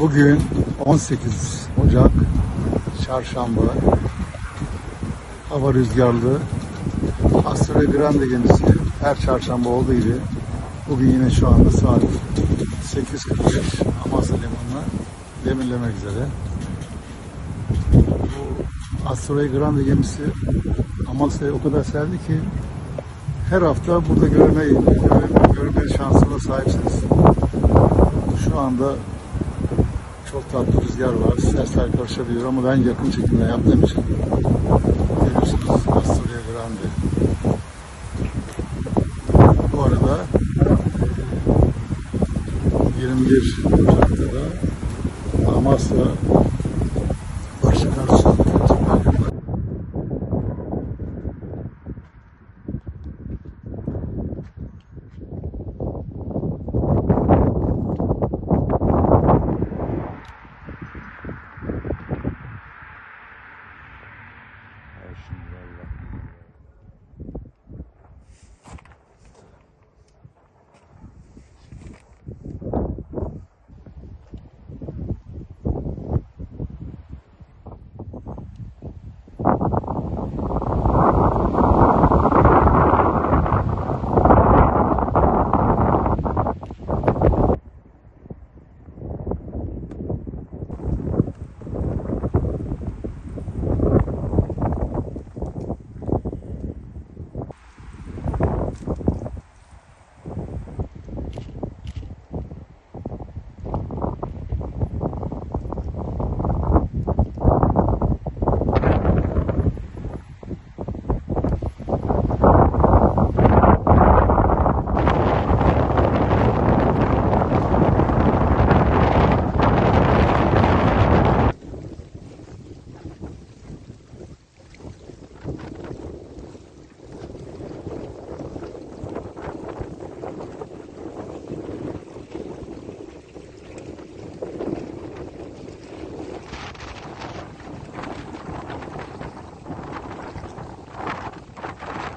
Bugün 18 Ocak Çarşamba hava rüzgarlı Astra Grande gemisi her çarşamba olduğu gibi bugün yine şu anda saat 8.45 Amasya Limanı'na demirlemek üzere. Bu Astra Grande gemisi Amasya'yı o kadar sevdi ki her hafta burada görme, görme, görme şansına sahipsiniz. Şu anda çok tatlı rüzgar var. Sesler karışabilir ama ben yakın çekimle yaptığım için görüyorsunuz Astoria Grande. Bu arada 21 Ocak'ta da Amasya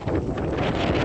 ハハハハ!